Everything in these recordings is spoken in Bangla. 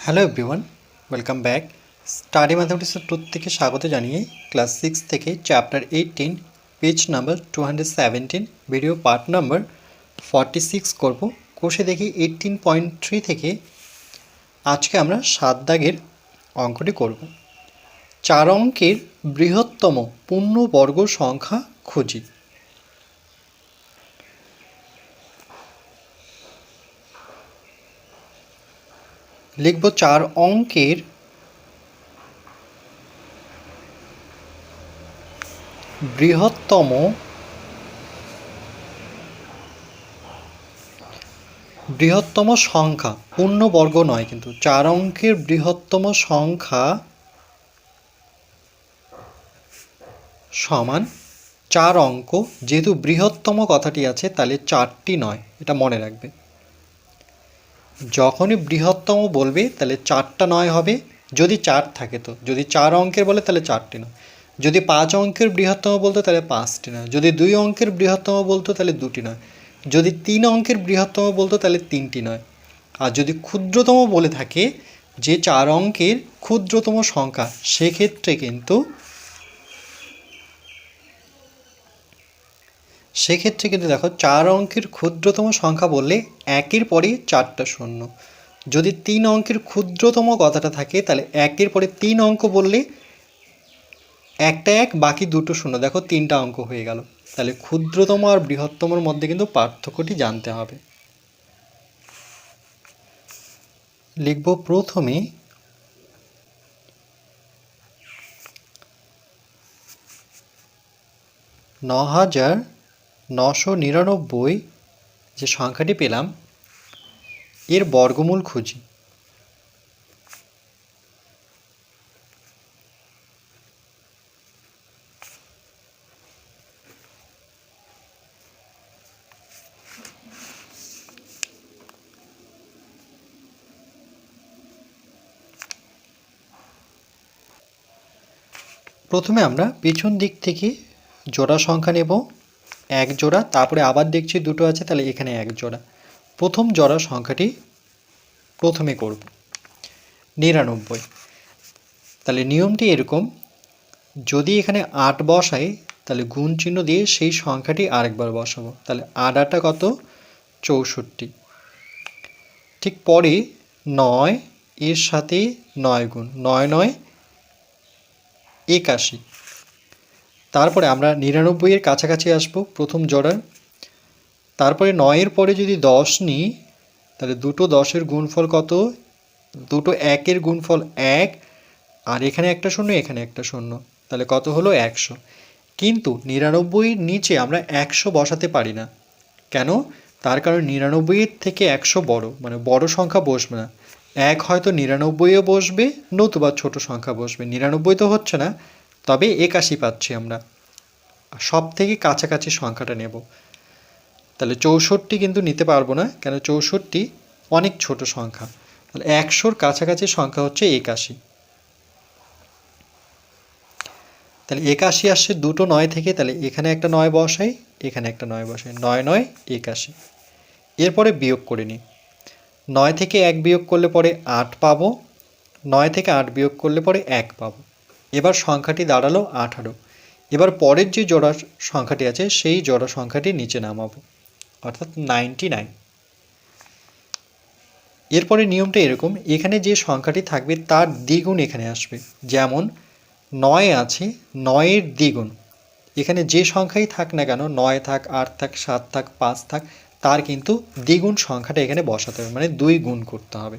Hello everyone welcome back study ম্যাথামেটিক্সের প্রত্যেকে স্বাগত জানিয়ে ক্লাস সিক্স থেকে chapter eighteen page number two video part number forty six করব। কোষে দেখি এইটিন পয়েন্ট থ্রি থেকে আজকে আমরা সাত দাগের অঙ্কটি করব। চার অঙ্কের বৃহত্তম পূর্ণবর্গ সংখ্যা খুঁজি। লিখব চার অঙ্কের বৃহত্তম বৃহত্তম সংখ্যা, পূর্ণবর্গ নয় কিন্তু, চার অঙ্কের বৃহত্তম সংখ্যা সমান চার অঙ্ক। যেহেতু বৃহত্তম কথাটি আছে, তাহলে চারটি নয়, এটা মনে রাখবে। যখনই বৃহত্তম বলবে, তাহলে চারটা নয় হবে। যদি চার থাকে তো। যদি চার অঙ্কের বলে, তাহলে চারটি নয়। যদি পাঁচ অঙ্কের বৃহত্তম বলতো, তাহলে পাঁচটি নয়। যদি দুই অঙ্কের বৃহত্তম বলতো, তাহলে দুটি নয়। যদি তিন অঙ্কের বৃহত্তম বলতো, তাহলে তিনটি নয়। আর যদি ক্ষুদ্রতম বলে থাকে, যে চার অঙ্কের ক্ষুদ্রতম সংখ্যা, সেক্ষেত্রে কিন্তু সেক্ষেত্রে কিন্তু দেখো, চার অঙ্কের ক্ষুদ্রতম সংখ্যা বললে একের পরে চারটা শূন্য। যদি তিন অঙ্কের ক্ষুদ্রতম কথাটা থাকে, তাহলে একের পরে তিন অঙ্ক বললে একটা এক, বাকি দুটো শূন্য। দেখো, তিনটা অঙ্ক হয়ে গেল। তাহলে ক্ষুদ্রতম আর বৃহত্তমর মধ্যে কিন্তু পার্থক্যটি জানতে হবে। লিখব প্রথমে ন হাজার নশো নিরানব্বই যে সংখ্যাটি পেলাম, এর বর্গমূল খুঁজি। প্রথমে আমরা পেছন দিক থেকে জোড়া সংখ্যা নেব। এক জোড়া, তারপরে আবার দেখছি দুটো আছে, তাহলে এখানে এক জোড়া। প্রথম জোড়া সংখ্যাটি প্রথমে করব। নিরানব্বই। তাহলে নিয়মটি এরকম, যদি এখানে আট বসাই, তাহলে গুণ চিহ্ন দিয়ে সেই সংখ্যাটি আরেকবার বসাবো। তাহলে আট আটটা কত? চৌষট্টি। ঠিক পরে নয়, এর সাথে নয় গুণ। নয় নয়, একাশি। তারপরে আমরা নিরানব্বইয়ের কাছাকাছি আসব, প্রথম জোড়ার। তারপরে নয়ের পরে যদি দশ নিই, তাহলে দুটো দশের গুণফল কত? দুটো একের গুণফল এক, আর এখানে একটা শূন্য, এখানে একটা শূন্য, তাহলে কত হলো? একশো। কিন্তু নিরানব্বইয়ের নিচে আমরা একশো বসাতে পারি না। কেন? তার কারণ নিরানব্বইয়ের থেকে একশো বড় মানে বড় সংখ্যা বসবে না। এক হয়তো নিরানব্বইও বসবে, নতুবা ছোট সংখ্যা বসবে। নিরানব্বই তো হচ্ছে না। তবে একাশি পাচ্ছি আমরা। সব থেকে কাছাকাছি সংখ্যাটা নেব। তাহলে চৌষট্টি কিন্তু নিতে পারব না, কেন চৌষট্টি অনেক ছোট সংখ্যা। তাহলে একশোর কাছাকাছি সংখ্যা হচ্ছে একাশি। তাহলে একাশি আসছে দুটো নয় থেকে, তাহলে এখানে একটা নয় বসাই, এখানে একটা নয় বসাই। নয় নয় একাশি। এরপরে বিয়োগ করে নিই। নয় থেকে এক বিয়োগ করলে পরে আট পাবো, নয় থেকে আট বিয়োগ করলে পরে এক পাবো। এবার সংখ্যাটি দাঁড়াল আঠারো। এবার পরের যে জোড়া সংখ্যাটি আছে, সেই জোড়া সংখ্যাটি নিচে নামাবো, অর্থাৎ নাইনটি নাইন এরপরে নিয়মটা এরকম, এখানে যে সংখ্যাটি থাকবে তার দ্বিগুণ এখানে আসবে। যেমন, নয় আছে, নয়ের দ্বিগুণ। এখানে যে সংখ্যাই থাক না কেন, নয় থাক, আট থাক, সাত থাক, পাঁচ থাক, তার কিন্তু দ্বিগুণ সংখ্যাটা এখানে বসাতে হবে মানে দুই গুণ করতে হবে।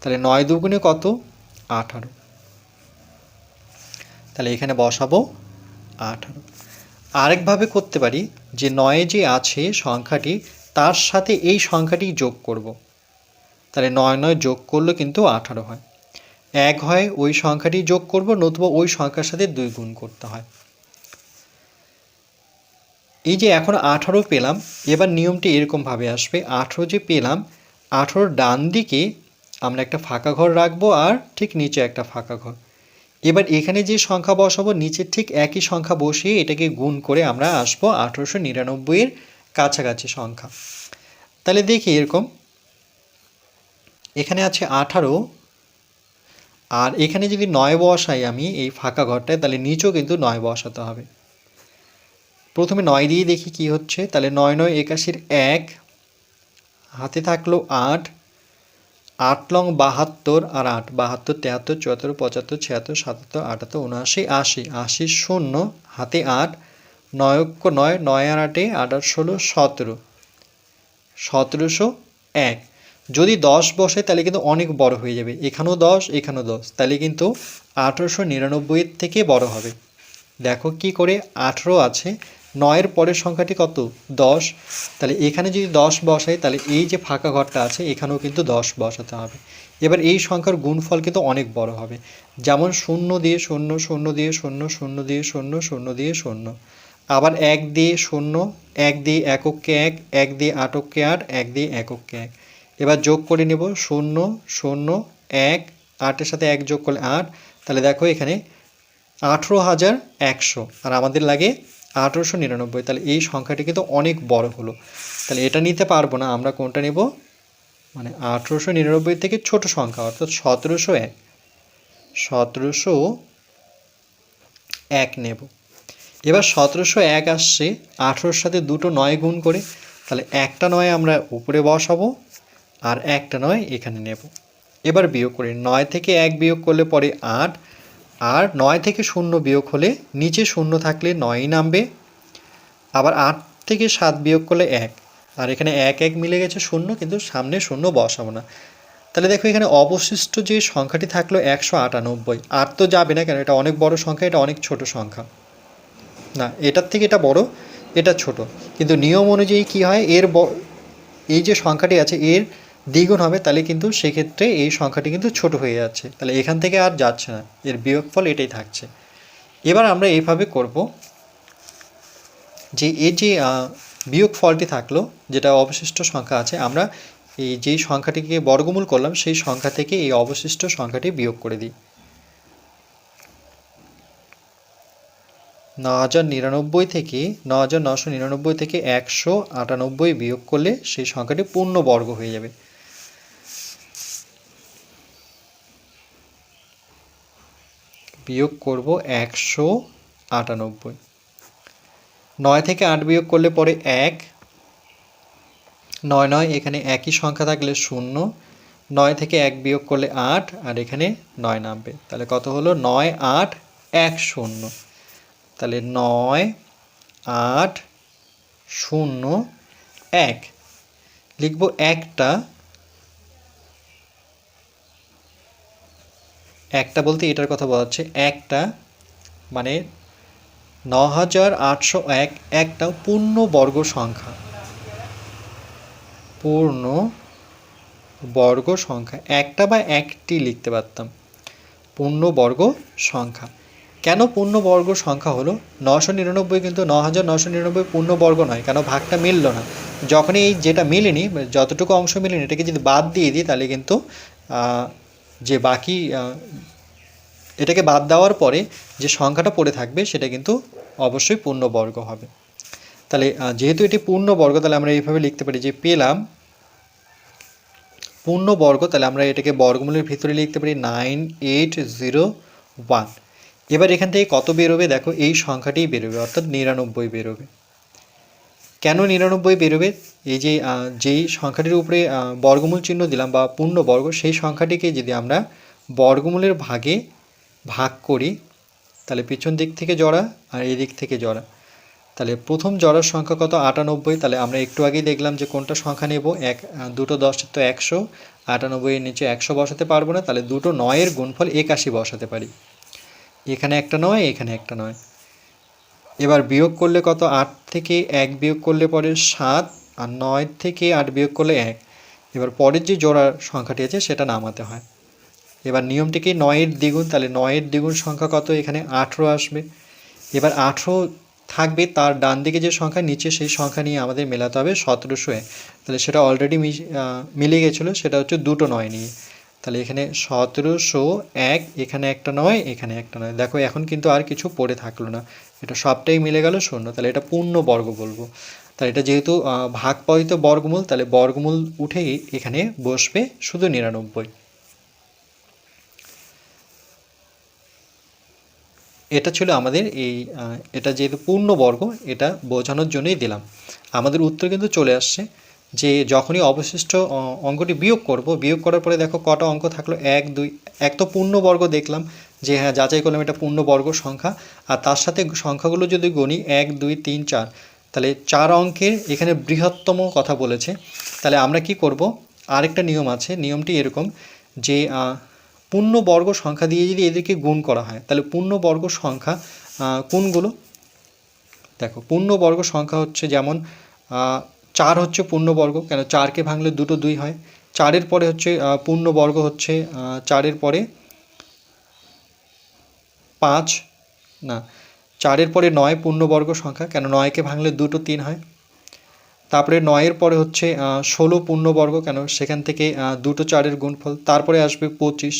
তাহলে নয় দুগুণে কত? আঠারো। তাহলে এখানে বসাবো আঠারো। আরেকভাবে করতে পারি যে নয়ে যে আছে সংখ্যাটি, তার সাথে এই সংখ্যাটি যোগ করব। তাহলে নয় নয় যোগ করলে কিন্তু আঠারো হয়। এক হয় ওই সংখ্যাটি যোগ করব, নতুবা ওই সংখ্যার সাথে দুই গুণ করতে হয়। এই যে এখন আঠারো পেলাম, এবার নিয়মটি এরকমভাবে আসবে। আঠারো যে পেলাম, আঠারোর ডান দিকে আমরা একটা ফাঁকা ঘর রাখব আর ঠিক নিচে একটা ফাঁকা ঘর। এবার এখানে যে সংখ্যা বসাবো নিচের ঠিক একই সংখ্যা বসিয়ে এটাকে গুণ করে আমরা আসব আঠেরোশো নিরানব্বইয়ের কাছাকাছি সংখ্যা। তাহলে দেখি এরকম। এখানে আছে আঠারো। আর এখানে যদি নয় বসাই আমি এই ফাঁকা ঘরটায়, তাহলে নিচেও কিন্তু নয় বসাতে হবে। প্রথমে নয় দিয়ে দেখি কি হচ্ছে। তাহলে নয় নয় একাশির এক, হাতে থাকল আট আট লং, বাহাত্তর আর আট, বাহাত্তর, তেহাত্তর, চুয়াত্তর, পঁচাত্তর, ছিয়াত্তর, সাতাত্তর, আটাত্তর, উনআশি, আশি আশি শূন্য, হাতে আট নয়ক্য নয় নয় আর আটে আট আট ষোলো, সতেরো। সতেরোশো এক। যদি দশ বসে, তাহলে কিন্তু অনেক বড় হয়ে যাবে। এখানেও দশ এখানেও দশ। তাহলে কিন্তু আঠেরোশো নিরানব্বইয়ের থেকে বড় হবে। দেখো কি করে আঠেরো আছে। নয়ের পরের সংখ্যাটি কত? দশ। তাহলে এখানে যদি দশ বসাই, তাহলে এই যে ফাঁকা ঘরটা আছে, এখানেও কিন্তু দশ বসাতে হবে। এবার এই সংখ্যার গুণফল কিন্তু অনেক বড় হবে। যেমন শূন্য দিয়ে শূন্য শূন্য দিয়ে শূন্য শূন্য দিয়ে শূন্য শূন্য দিয়ে শূন্য। আবার এক দিয়ে শূন্য, এক দিয়ে একককে এক এক দিয়ে আটককে আট, এক দিয়ে একককে এক। এবার যোগ করে নেব শূন্য শূন্য, এক, আটের সাথে এক যোগ করলে আট। তাহলে দেখো এখানে আঠেরো হাজার একশো। আর আমাদের লাগে আঠেরোশো নিরানব্বই। তাহলে এই সংখ্যাটি কিন্তু অনেক বড় হলো। তাহলে এটা নিতে পারব না, আমরা কোনটা নেব? মানে আঠেরোশো নিরানব্বই থেকে ছোট সংখ্যা, অর্থাৎ সতেরোশো এক। সতেরোশো এক নেব। এবার সতেরোশো এক আসছে, আঠেরোর সাথে দুটো নয় গুণ করে, তাহলে একটা নয় আমরা উপরে বসাবো, আর একটা নয় এখানে নেব। এবার বিয়োগ করি, নয় থেকে এক বিয়োগ করলে পরে আট আর নয় থেকে শূন্য বিয়োগ হলে নিচে শূন্য থাকলে নয়ই নামবে। আবার আট থেকে সাত বিয়োগ করলে এক। আর এখানে এক এক মিলে গেছে শূন্য, কিন্তু সামনে শূন্য বসাবো না। তাহলে দেখো এখানে অবশিষ্ট যে সংখ্যাটি থাকল একশো আটানব্বই। আর তো যাবে না কেন? এটা অনেক বড় সংখ্যা, এটা অনেক ছোট সংখ্যা। না, এটার থেকে এটা বড়, এটা ছোট। কিন্তু নিয়ম অনুযায়ী কি হয়? এর এই যে সংখ্যাটি আছে, এর দ্বিগুণ হবে, তাহলে কিন্তু সেক্ষেত্রে এই সংখ্যাটি কিন্তু ছোট হয়ে যাচ্ছে। তাহলে এখান থেকে আর যাচ্ছে না, এর বিয়োগফল এটাই থাকছে। এবার আমরা এইভাবে করব যে এই যে বিয়োগ ফলটি থাকল, যেটা অবশিষ্ট সংখ্যা আছে, আমরা এই যেই সংখ্যাটিকে বর্গমূল করলাম, সেই সংখ্যা থেকে এই অবশিষ্ট সংখ্যাটি বিয়োগ করে দিই। ন হাজার নিরানব্বই থেকে ন হাজার নশো নিরানব্বই থেকে একশো আটানব্বই বিয়োগ করলে সেই সংখ্যাটি পূর্ণ বর্গ হয়ে যাবে। বিয়োগ করব একশো আটানব্বই। নয় থেকে আট বিয়োগ করলে পরে এক। নয় নয়, এখানে একই সংখ্যা থাকলে শূন্য। নয় থেকে এক বিয়োগ করলে আট, আর এখানে নয় নামবে। তাহলে কত হলো? নয়, আট, এক, শূন্য। তাহলে নয়, আট, শূন্য, এক। লিখব একটা একটা বলতে এটার কথা বলা হচ্ছে, একটা মানে ন হাজার আটশো এক একটা পূর্ণ বর্গ সংখ্যা। পূর্ণ বর্গ সংখ্যা। একটা বা একটি লিখতে পারতাম। পূর্ণ বর্গ সংখ্যা। কেন পূর্ণ বর্গ সংখ্যা হলো? নশো নিরানব্বই কিন্তু ন হাজার নশো নিরানব্বই পূর্ণ বর্গ নয়, কেন ভাগটা মিললো না? যখনই এই যেটা মিলেনি, যতটুকু অংশ মিলেনি, এটাকে যদি বাদ দিয়ে দিই, তাহলে কিন্তু যে বাকি এটাকে বাদ দেওয়ার পরে যে সংখ্যাটা পড়ে থাকবে সেটা কিন্তু অবশ্যই পূর্ণবর্গ হবে। তাহলে যেহেতু এটি পূর্ণবর্গ, তাহলে আমরা এইভাবে লিখতে পারি যে পেলাম পূর্ণবর্গ, তাহলে আমরা এটাকে বর্গমূলের ভিতরে লিখতে পারি নাইন এইট জিরো ওয়ান। এবার এখান থেকে কত বেরোবে? দেখো, এই সংখ্যাটিই বেরোবে, অর্থাৎ নিরানব্বই বেরোবে। কেন নিরানব্বই বেরোবে? এই যে যেই সংখ্যাটির উপরে বর্গমূল চিহ্ন দিলাম বা পূর্ণ বর্গ, সেই সংখ্যাটিকে যদি আমরা বর্গমূলের ভাগে ভাগ করি, তাহলে পিছন দিক থেকে জড়া আর এই দিক থেকে জড়া। তাহলে প্রথম জড়ার সংখ্যা কত? আটানব্বই। তাহলে আমরা একটু আগেই দেখলাম যে কোনটা সংখ্যা নেব? এক দুটো দশের তো একশো। আটানব্বইয়ের নিচে একশো বসাতে পারব না। তাহলে দুটো নয়ের গুণফল একাশি বসাতে পারি। এখানে একটা নয়, এখানে একটা নয়। এবার বিয়োগ করলে কত? আট থেকে এক বিয়োগ করলে পরে সাত, আর নয় থেকে আট বিয়োগ করলে এক। এবার পরের যে জোড়ার সংখ্যাটি আছে, সেটা নামাতে হয়। এবার নিয়মটিকে নয়ের দ্বিগুণ, তাহলে নয়ের দ্বিগুণ সংখ্যা কত? এখানে আঠেরো আসবে। এবার আঠেরো থাকবে তার ডান দিকে যে সংখ্যা, নিচে সেই সংখ্যা নিয়ে আমাদের মেলাতে হবে সতেরোশো এক। তাহলে সেটা অলরেডি মিলে গেছিল, সেটা হচ্ছে দুটো নয় নিয়ে। তাহলে এখানে সতেরোশো এক, এখানে একটা নয়, এখানে একটা নয়। দেখো, এখন কিন্তু আর কিছু পড়ে থাকল না। এটা সবটাই মিলে গেল শূন্য। তাহলে এটা পূর্ণ বর্গ বলব। তাহলে এটা যেহেতু ভাগ পাইত বর্গমূল, তাহলে বর্গমূল উঠেই এখানে বসবে শুধু নিরানব্বই। এটা ছিল আমাদের এই এটা যেহেতু পূর্ণবর্গ এটা বোঝানোর জন্যই দিলাম। আমাদের উত্তর কিন্তু চলে আসছে। যে যখনই অবশিষ্ট অঙ্কটি বিয়োগ করব, বিয়োগ করার পরে দেখো কটা অঙ্ক থাকল, এক, দুই, এক তো পূর্ণবর্গ দেখলাম যে হ্যাঁ যাচাই করলাম এটা পূর্ণবর্গ সংখ্যা, আর তার সাথে সংখ্যাগুলো যদি গণি এক, দুই, তিন, চার, তাহলে চার অঙ্কের এখানে বৃহত্তম কথা বলেছে। তাহলে আমরা কি করব? আরেকটা নিয়ম আছে, নিয়মটি এরকম যে পূর্ণবর্গ সংখ্যা দিয়ে যদি এদেরকে গুণ করা হয়, তাহলে পূর্ণবর্গ সংখ্যা কোনগুলো? দেখো, পূর্ণবর্গ সংখ্যা হচ্ছে যেমন চার হচ্ছে পূর্ণবর্গ, কেন চারকে ভাঙলে দুটো দুই হয়। চারের পরে হচ্ছে পূর্ণবর্গ হচ্ছে চারের পরে পাঁচ, না, চারের পরে নয় পূর্ণবর্গ সংখ্যা, কেন নয়কে ভাঙলে দুটো তিন হয়। তারপরে নয়ের পরে হচ্ছে ষোলো পূর্ণবর্গ, কেন সেখান থেকে দুটো চারের গুণফল, তারপরে আসবে পঁচিশ।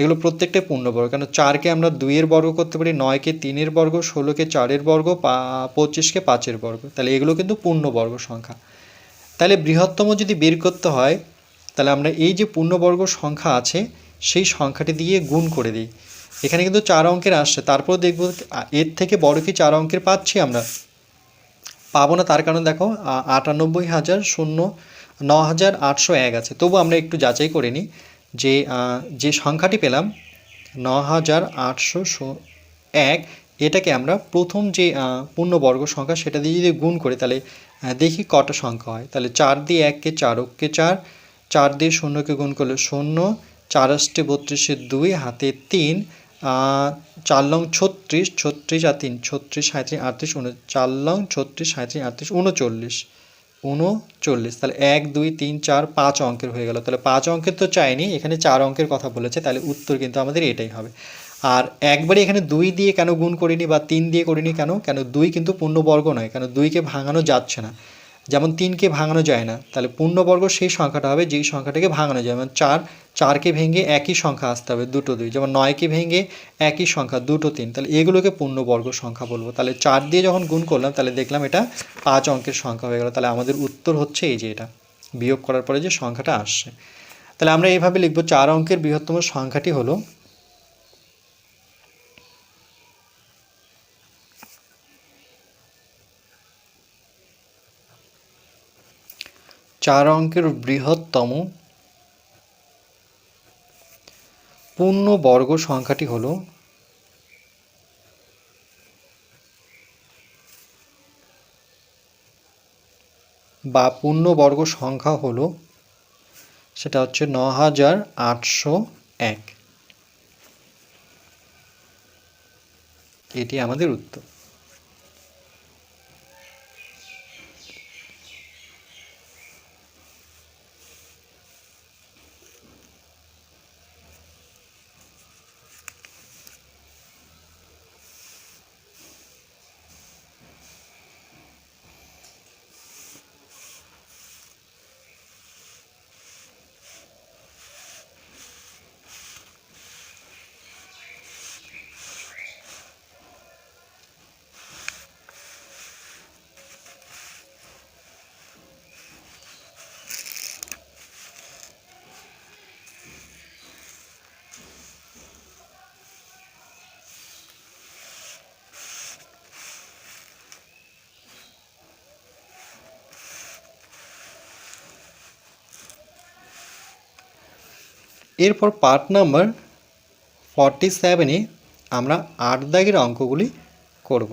এগুলো প্রত্যেকটাই পূর্ণবর্গ, কেন চারকে আমরা দুইয়ের বর্গ করতে পারি, নয়কে তিনের বর্গ, ষোলোকে চারের বর্গ, পা- পঁচিশকে পাঁচের বর্গ। তাহলে এগুলো কিন্তু পূর্ণবর্গ সংখ্যা। তাহলে বৃহত্তম যদি বের করতে হয়, তাহলে আমরা এই যে পূর্ণবর্গ সংখ্যা আছে, সেই সংখ্যাটি দিয়ে গুণ করে দিই। এখানে কিন্তু চার অঙ্কের আসছে, তারপর দেখব এর থেকে বড় কি চার অঙ্কের পাচ্ছি আমরা? পাবো না, তার কারণ দেখো আটানব্বই হাজার শূন্য, ন হাজার আটশো এক আছে। তবু আমরা একটু যাচাই করে নিই। যে যে সংখ্যাটি পেলাম ন হাজার আটশো এক, এটাকে আমরা প্রথম যে পূর্ণবর্গ সংখ্যা সেটা দিয়ে যদি গুণ করি, তাহলে দেখি কটা সংখ্যা হয়। তাহলে চার দিয়ে এককে চার, ওকে চার চার দিয়ে শূন্যকে গুণ করলে শূন্য, চার আষ্টে বত্রিশে দুই, হাতে তিন চার লং ছত্রিশ ছত্রিশ আর তিন, ছত্রিশ সাঁত্রিশ আটত্রিশ, উন, চার লং ছত্রিশ সাঁত্রিশ আটত্রিশ, উনচল্লিশ। উনচল্লিশ তাহলে এক, দুই, তিন, চার, পাঁচ অঙ্কের হয়ে গেল। তাহলে পাঁচ অঙ্কের তো চাইনি, এখানে চার অঙ্কের কথা বলেছে, তাহলে উত্তর কিন্তু আমাদের এটাই হবে। আর একবারে এখানে দুই দিয়ে কেন গুণ করিনি বা তিন দিয়ে করিনি কেন? কেন দুই কিন্তু পূর্ণবর্গ নয়, কেন দুইকে ভাঙানো যাচ্ছে না। যেমন তিনকে ভাঙানো যায় না, তাহলে পূর্ণবর্গ সেই সংখ্যাটা হবে, যেই সংখ্যাটাকে ভাঙানো যায়। যেমন চার চারকে ভেঙে একই সংখ্যা আসতে হবে, দুটো দুই। যেমন নয়কে ভেঙে একই সংখ্যা, দুটো তিন। তাহলে এগুলোকে পূর্ণবর্গ সংখ্যা বলব। তাহলে চার দিয়ে যখন গুণ করলাম, তাহলে দেখলাম এটা পাঁচ অঙ্কের সংখ্যা হয়ে গেল। তাহলে আমাদের উত্তর হচ্ছে এই যে এটা। বিয়োগ করার পরে যে সংখ্যাটা আসছে। তাহলে আমরা এইভাবে লিখব, চার অঙ্কের বৃহত্তম সংখ্যাটি হলো চার অঙ্কের বৃহত্তম পূর্ণবর্গ সংখ্যাটি হল বা পূর্ণবর্গ সংখ্যা হল সেটা হচ্ছে ন হাজার আটশো এক। এটি আমাদের উত্তর। এরপর পার্ট নাম্বার ফর্টি সেভেনে আমরা আট দাগের অঙ্কগুলি করব।